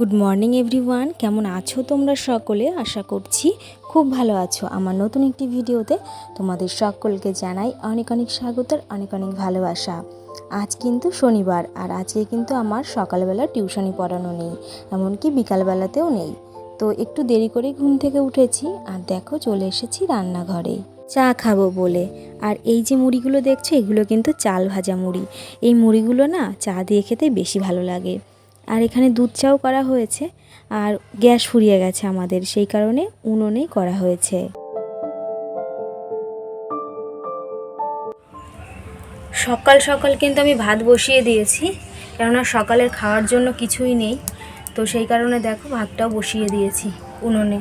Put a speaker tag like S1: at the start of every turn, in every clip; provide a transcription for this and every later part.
S1: Good morning everyone কেমন আছো তোমরা সকলে? আশা করছি খুব ভালো আছো। আমার নতুন একটি ভিডিওতে তোমাদের সকলকে জানাই অনেক অনেক স্বাগত আর অনেক অনেক ভালোবাসা। আজ কিন্তু শনিবার আর আজকে কিন্তু আমার সকালবেলা টিউশনি পড়ানো নেই, এমনকি বিকালবেলাতেও নেই। তো একটু দেরি করে ঘুম থেকে উঠেছি আর দেখো চলে এসেছি রান্নাঘরে। চা খাব বলে। আর এই যে মুড়িগুলো দেখছ, এগুলো কিন্তু চাল ভাজা মুড়ি। এই মুড়িগুলো না চা দিয়ে খেতে বেশি ভালো লাগে। আর এখানে দুধ চাও করা হয়েছে আর গ্যাস ফুরিয়ে গেছে আমাদের, সেই কারণে উনুনেই করা হয়েছে। সকাল সকাল কিন্তু আমি ভাত বসিয়ে দিয়েছি, কেননা সকালের খাওয়ার জন্য কিছুই নেই, তো সেই কারণে দেখো ভাতটাও বসিয়ে দিয়েছি উনুনে।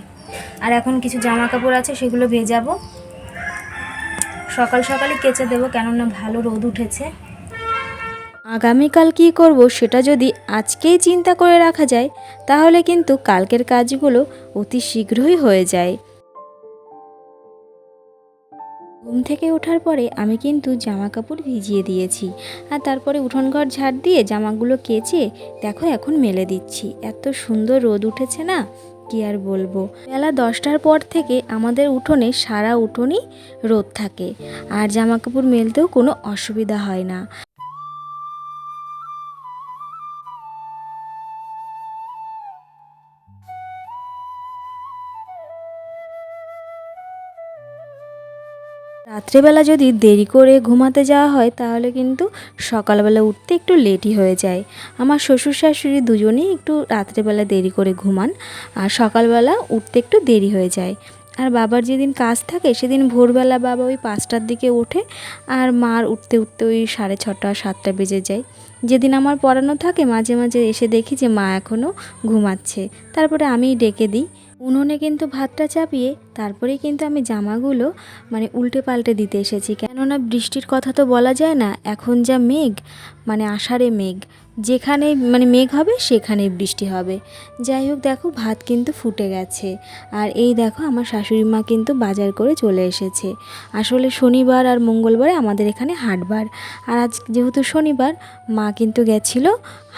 S1: আর এখন কিছু জামা কাপড় আছে, সেগুলো ভেজাবো। সকাল সকালই কেচে দেবো, কেননা ভালো রোদ উঠেছে। আগামীকাল কী করব সেটা যদি আজকেই চিন্তা করে রাখা যায়, তাহলে কিন্তু কালকের কাজগুলো অতি শীঘ্রই হয়ে যায়। ঘুম থেকে ওঠার পরে আমি কিন্তু জামা কাপড় ভিজিয়ে দিয়েছি আর তারপরে উঠোন ঘর ঝাড় দিয়ে জামাগুলো কেচে দেখো এখন মেলে দিচ্ছি। এত সুন্দর রোদ উঠেছে না? কি আর বলব? বেলা দশটার পর থেকে আমাদের উঠোনে সারা উঠোনই রোদ থাকে। আর জামা কাপড় মেলতেও কোনো অসুবিধা হয় না। রাত্রেবেলা যদি দেরি করে ঘুমাতে যাওয়া হয়, তাহলে কিন্তু সকালবেলা উঠতে একটু লেটই হয়ে যায়। আমার শ্বশুর শাশুড়ি দুজনেই একটু রাত্রেবেলা দেরি করে ঘুমান, আর সকালবেলা উঠতে একটু দেরি হয়ে যায়। আর বাবার যেদিন কাজ থাকে, সেদিন ভোরবেলা বাবা ওই পাঁচটার দিকে ওঠে, আর মার উঠতে উঠতে ওই সাড়ে ছটা, সাতটা বেজে যায়। যেদিন আমার পড়ানো থাকে, মাঝে মাঝে এসে দেখি যে মা এখনও ঘুমাচ্ছে। তারপরে আমি ডেকে দিই। উনুনে কিন্তু ভাতটা চাপিয়ে তারপরেই কিন্তু আমি জামাগুলো মানে উল্টে পাল্টে দিতে এসেছি। কেননা বৃষ্টির কথা তো বলা যায় না, এখন যা মেঘ মানে আষাঢ়ে মেঘ, যেখানে মানে মেঘ হবে সেখানেই বৃষ্টি হবে। যাই হোক, দেখো ভাত কিন্তু ফুটে গেছে। আর এই দেখো আমার শাশুড়ি মা কিন্তু বাজার করে চলে এসেছে। আসলে শনিবার আর মঙ্গলবারে আমাদের এখানে হাটবার। আর আজ যেহেতু শনিবার, মা কিন্তু গেছিল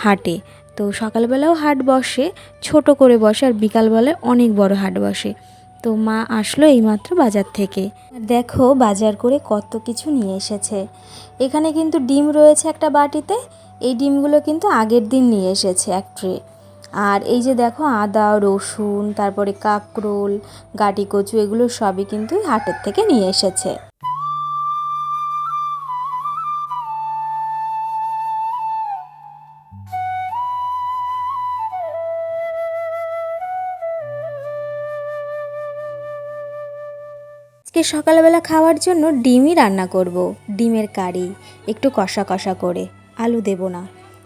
S1: হাটে। তো সকালবেলাও হাট বসে, ছোট করে বসে আর বিকালবেলায় অনেক বড় হাট বসে। তো মা আসলো এইমাত্র বাজার থেকে। দেখো বাজার করে কত কিছু নিয়ে এসেছে। এখানে কিন্তু ডিম রয়েছে একটা বাটিতে, এই ডিমগুলো কিন্তু আগের দিন নিয়ে এসেছে এক ট্রে। আর এই যে দেখো আদা, রসুন, তারপরে কাকরোল, গাটি কচু, এগুলো সবই কিন্তু হাটের থেকে নিয়ে এসেছে। আজকে সকালবেলা খাওয়ার জন্য ডিমই রান্না করব। ডিমের কারি, একটু কষা কষা করে, আলু দেব না।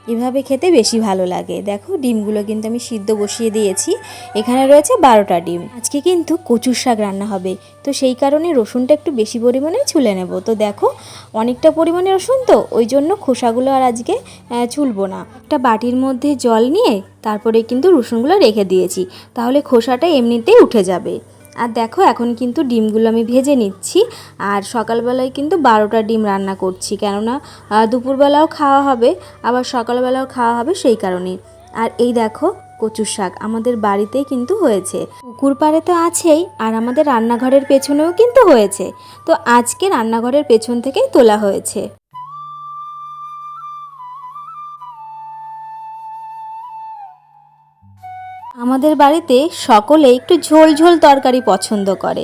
S1: এভাবে খেতে বেশি ভালো লাগে। দেখো, ডিমগুলো কিন্তু আমি সিদ্ধ বসিয়ে দিয়েছি। এখানে রয়েছে বারোটা ডিম। আজকে কিন্তু কচুর শাক রান্না হবে। তো সেই কারণে রসুনটা একটু বেশি পরিমাণে ছুলে নেব। তো দেখো, অনেকটা পরিমাণে রসুন তো, ওই জন্য খোসাগুলো আর আজকে ছুলবো না। একটা বাটির মধ্যে জল নিয়ে তারপরে কিন্তু রসুনগুলো রেখে দিয়েছি। তাহলে খোসাটা এমনিতেই উঠে যাবে। আর দেখো, এখন কিন্তু ডিমগুলো আমি ভেজে নিচ্ছি। আর সকালবেলায় কিন্তু বারোটা ডিম রান্না করছি, কেননা দুপুরবেলাও খাওয়া হবে, আবার সকালবেলাও খাওয়া হবে সেই কারণে। আর এই দেখো, কচুর শাক আমাদের বাড়িতেই কিন্তু হয়েছে। পুকুর পাড়ে তো আছেই, আর আমাদের রান্নাঘরের পেছনেও কিন্তু হয়েছে। তো আজকে রান্নাঘরের পেছন থেকেই তোলা হয়েছে। আমাদের বাড়িতে সকলে একটু ঝোল ঝোল তরকারি পছন্দ করে।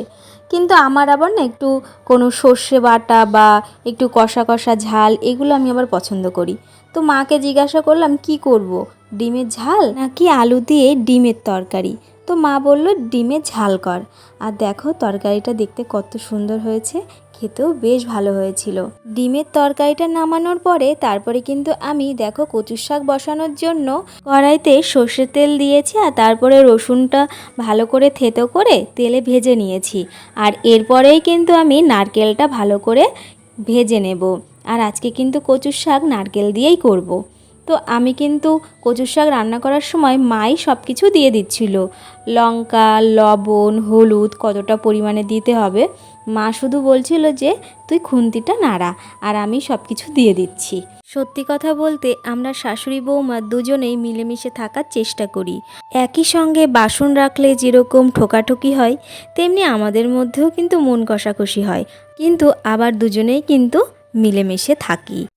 S1: কিন্তু আমার আবার না একটু কোনো সর্ষে বাটা বা একটু কষা কষা ঝাল এগুলো আমি আবার পছন্দ করি। তো মাকে জিজ্ঞাসা করলাম, কি করব, ডিমের ঝাল নাকি আলু দিয়ে ডিমের তরকারি? তো মা বলল ডিমের ঝাল কর। আর দেখো তরকারিটা দেখতে কত সুন্দর হয়েছে খেতেও বেশ ভালো হয়েছিল। ডিমের তরকারিটা নামানোর পরে তারপরে কিন্তু আমি, দেখো, কচুর শাক বসানোর জন্য কড়াইতে সর্ষের তেল দিয়েছি আর তারপরে রসুনটা ভালো করে থেতো করে তেলে ভেজে নিয়েছি। আর এরপরেই কিন্তু আমি নারকেলটা ভালো করে ভেজে নেব। আর আজকে কিন্তু কচুর শাক নারকেল দিয়েই করব। তো আমি কিন্তু কচুর শাক রান্না করার সময় মাই সব কিছু দিয়ে দিচ্ছিল। লঙ্কা, লবণ, হলুদ কতটা পরিমাণে দিতে হবে, মা শুধু বলছিল যে, তুই খুন্তিটা নাড়া। আর আমি সব কিছু দিয়ে দিচ্ছি। সত্যি কথা বলতে আমরা শাশুড়ি বৌমা দুজনেই মিলেমিশে থাকার চেষ্টা করি। একই সঙ্গে বাসন রাখলে যেরকম ঠোকাঠুকি হয়, তেমনি আমাদের মধ্যেও কিন্তু মন কষাকষি হয়। কিন্তু আবার দুজনেই কিন্তু মিলেমিশে থাকি।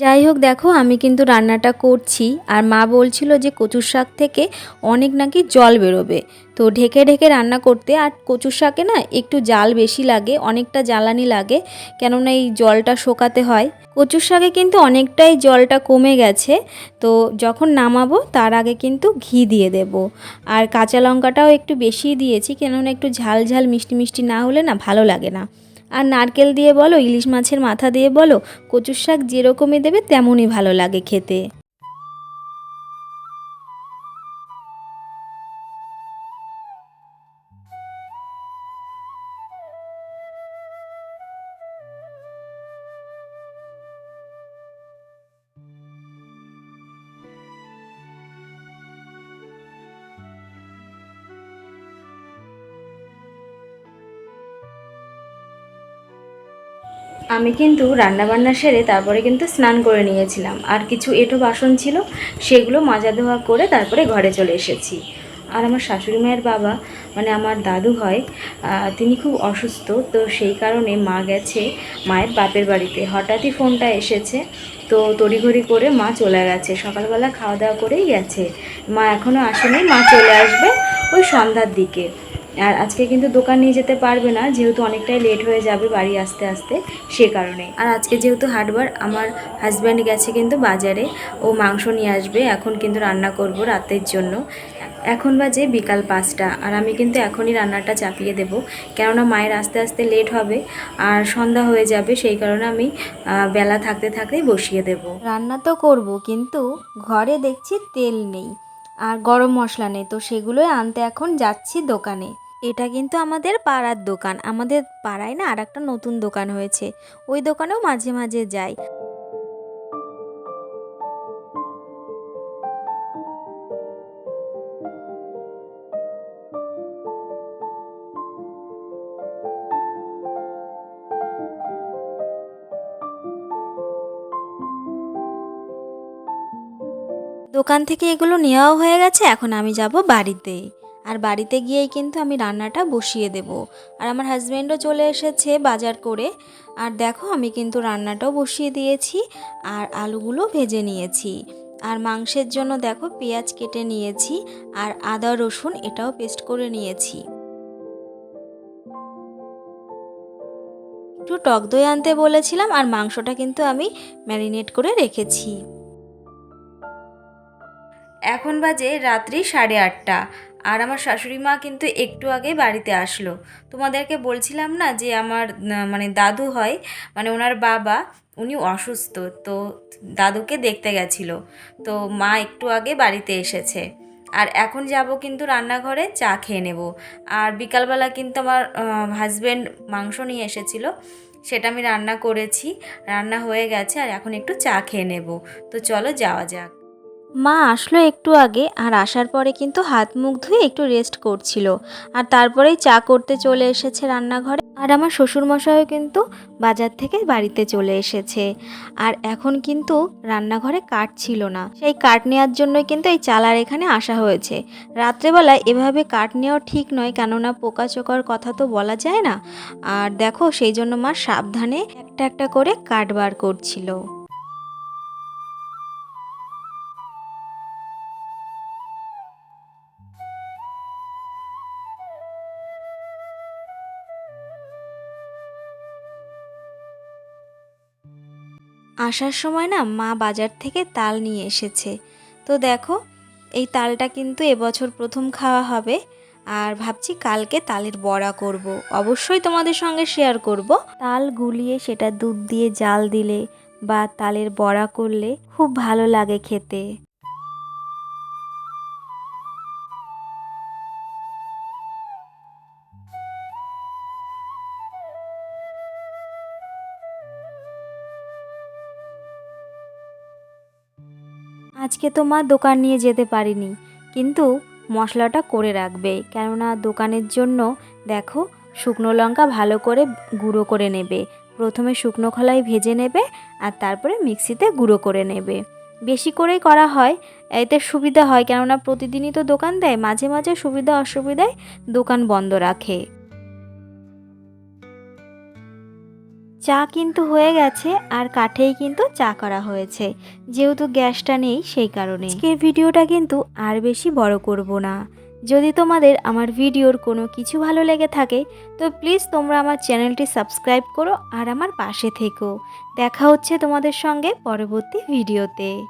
S1: যাই হোক দেখো, আমি কিন্তু রান্নাটা করছি আর মা বলছিল যে কচুর শাক থেকে অনেক নাকি জল বেরোবে। তো ঢেকে ঢেকে রান্না করতে, আর কচুর শাকে না একটু জাল বেশি লাগে, অনেকটা জ্বালানি লাগে, কেননা এই জলটা শোকাতে হয়। কচুর শাকে কিন্তু অনেকটাই জলটা কমে গেছে, তো যখন নামাবো তার আগে কিন্তু ঘি দিয়ে দেব। আর কাঁচা লঙ্কাটাও একটু বেশি দিয়েছি, কেননা একটু ঝাল ঝাল মিষ্টি মিষ্টি না হলে না ভালো লাগে না। আর নারকেল দিয়ে বলো, ইলিশ মাছের মাথা দিয়ে বলো, কচুর শাক যেরকমই দেবে তেমনই ভালো লাগে খেতে। আমি কিন্তু রান্নাবান্না সেরে তারপরে কিন্তু স্নান করে নিয়েছিলাম। আর কিছু এঁটো বাসন ছিল, সেগুলো মাজা ধোয়া করে তারপরে ঘরে চলে এসেছি। আর আমার শাশুড়ি মায়ের বাবা মানে আমার দাদু হয় তিনি খুব অসুস্থ, তো সেই কারণে মা গেছে মায়ের বাপের বাড়িতে। হঠাৎই ফোনটা এসেছে, তো তড়িঘড়ি করে মা চলে গেছে। সকালবেলা খাওয়া দাওয়া করেই গেছে। মা এখনও আসেনি, মা চলে আসবে ওই সন্ধ্যার দিকে। আর আজকে কিন্তু দোকান নিয়ে যেতে পারবে না, যেহেতু অনেকটাই লেট হয়ে যাবে বাড়ি আসতে আসতে, সে কারণে। আর আজকে যেহেতু হাটবার, আমার হাজব্যান্ড গেছে কিন্তু বাজারে, ও মাংস নিয়ে আসবে, এখন কিন্তু রান্না করব রাতের জন্য। এখন বাজে বিকাল পাঁচটা, আর আমি কিন্তু এখনই রান্নাটা চাপিয়ে দেব, কেননা মায়ের আস্তে আস্তে লেট হবে, আর সন্ধ্যা হয়ে যাবে, সেই কারণে আমি বেলা থাকতে থাকতেই বসিয়ে দেব। রান্না তো করব, কিন্তু ঘরে দেখছি তেল নেই, আর গরম মশলা নেই, তো সেগুলোই আনতে এখন যাচ্ছি দোকানে। এটা কিন্তু আমাদের পাড়ার দোকান। আমাদের পাড়ায় না আর একটা নতুন দোকান হয়েছে। ওই দোকানেও মাঝে মাঝে যাই। দোকান থেকে এগুলো নেওয়াও হয়ে গেছে। এখন আমি যাব বাড়িতে। আর বাড়িতে গিয়েই কিন্তু আমি রান্নাটা বসিয়ে দেব। আর আমার হাজব্যান্ডও চলে এসেছে বাজার করে। আর দেখো আমি কিন্তু রান্নাটাও বসিয়ে দিয়েছি আর আলুগুলো ভেজে নিয়েছি। আর মাংসের জন্য দেখো পেঁয়াজ কেটে নিয়েছি আর আদা, রসুন এটাও পেস্ট করে নিয়েছি। একটু টক দই আনতে বলেছিলাম আর মাংসটা কিন্তু আমি ম্যারিনেট করে রেখেছি। এখন বাজে রাত্রি সাড়ে আটটা। আর আমার শাশুড়ি মা কিন্তু একটু আগে বাড়িতে আসলো। তোমাদেরকে বলছিলাম না যে আমার মানে দাদু হয় মানে ওনার বাবা উনি অসুস্থ, তো দাদুকে দেখতে গেছিল। তো মা একটু আগে বাড়িতে এসেছে। আর এখন যাব কিন্তু রান্নাঘরে, চা খেয়ে নেব। আর বিকালবেলা কিন্তু আমার হাজব্যান্ড মাংস নিয়ে এসেছিল, সেটা আমি রান্না করেছি, রান্না হয়ে গেছে, আর এখন একটু চা খেয়ে নেব। তো চলো যাওয়া যাক। মা আসলো একটু আগে আর আসার পরে কিন্তু হাত মুখ ধুয়ে একটু রেস্ট করছিল। আর তারপরেই চা করতে চলে এসেছে রান্নাঘরে। আর আমার শ্বশুরমশাইও কিন্তু বাজার থেকে বাড়িতে চলে এসেছে। আর এখন কিন্তু রান্নাঘরে কাঠ ছিল না। সেই কাঠ নেওয়ার জন্যই কিন্তু এই চালার এখানে আসা হয়েছে। রাত্রেবেলায় এভাবে কাঠ নেওয়া ঠিক নয়, কেননা পোকা চোকার কথা তো বলা যায় না। আর দেখো, সেই জন্য মা সাবধানে একটা একটা করে কাঠ বার করছিল। আসার সময় না মা বাজার থেকে তাল নিয়ে এসেছে। তো দেখো, এই তালটা কিন্তু এবছর প্রথম খাওয়া হবে আর ভাবছি কালকে তালের বড়া করব। অবশ্যই তোমাদের সঙ্গে শেয়ার করব। তাল গুলিয়ে সেটা দুধ দিয়ে জাল দিলে বা তালের বড়া করলে খুব ভালো লাগে খেতে। আজকে তো মা দোকান নিয়ে যেতে পারিনি। কিন্তু মশলাটা করে রাখবে। কেননা দোকানের জন্য দেখো শুকনো লঙ্কা ভালো করে গুঁড়ো করে নেবে। প্রথমে শুকনো খোলায় ভেজে নেবে আর তারপরে মিক্সিতে গুঁড়ো করে নেবে। বেশি করেই করা হয়, এতে সুবিধা হয়। কেননা প্রতিদিনই তো দোকান দেয়, মাঝে মাঝে সুবিধা অসুবিধায় দোকান বন্ধ রাখে। চা কিন্তু হয়ে গেছে আর কাঠেই কিন্তু চা করা হয়েছে। যেহেতু গ্যাসটা নেই সেই কারণে আজকের ভিডিওটা কিন্তু আর বেশি বড় করব না। যদি তোমাদের আমার ভিডিওর কোনো কিছু ভালো লেগে থাকে, তো প্লিজ তোমরা আমার চ্যানেলটি সাবস্ক্রাইব করো আর আমার পাশে থেকো। দেখা হচ্ছে তোমাদের সঙ্গে পরবর্তী ভিডিওতে।